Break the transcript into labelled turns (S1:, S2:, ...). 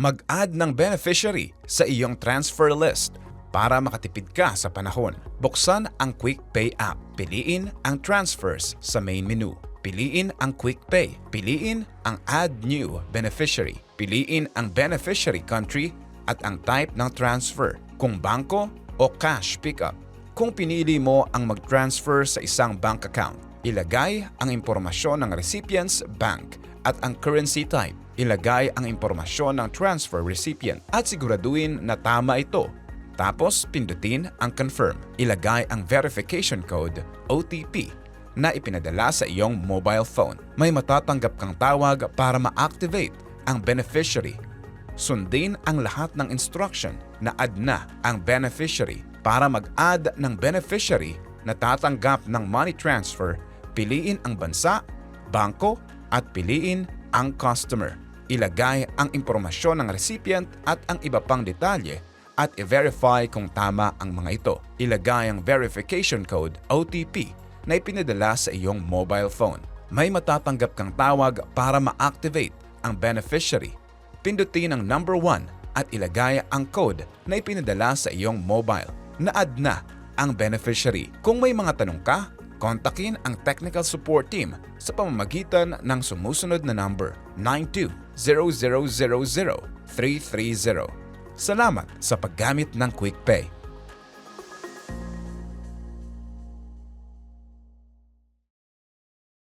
S1: Mag-add ng beneficiary sa iyong transfer list para makatipid ka sa panahon. Buksan ang Quick Pay app. Piliin ang transfers sa main menu. Piliin ang Quick Pay. Piliin ang Add New Beneficiary. Piliin ang beneficiary country at ang type ng transfer, kung bangko o cash pickup. Kung pinili mo ang mag-transfer sa isang bank account, ilagay ang impormasyon ng recipient's bank at ang currency type. Ilagay ang impormasyon ng transfer recipient at siguraduhin na tama ito. Tapos pindutin ang confirm. Ilagay ang verification code OTP na ipinadala sa iyong mobile phone. May matatanggap kang tawag para ma-activate ang beneficiary sundin ang lahat ng instruction na add na ang beneficiary. Para mag-add ng beneficiary na tatanggap ng money transfer, piliin ang bansa, bangko, at piliin ang customer. Ilagay ang impormasyon ng recipient at ang iba pang detalye at i-verify kung tama ang mga ito. Ilagay ang verification code OTP na ipinadala sa iyong mobile phone. May matatanggap kang tawag para ma-activate ang beneficiary pindutin ang number 1 at ilagay ang code na ipinadala sa iyong mobile. Na-add na ang beneficiary. Kung may mga tanong ka, kontakin ang technical support team sa pamamagitan ng sumusunod na number 92000330. Salamat sa paggamit ng QuickPay.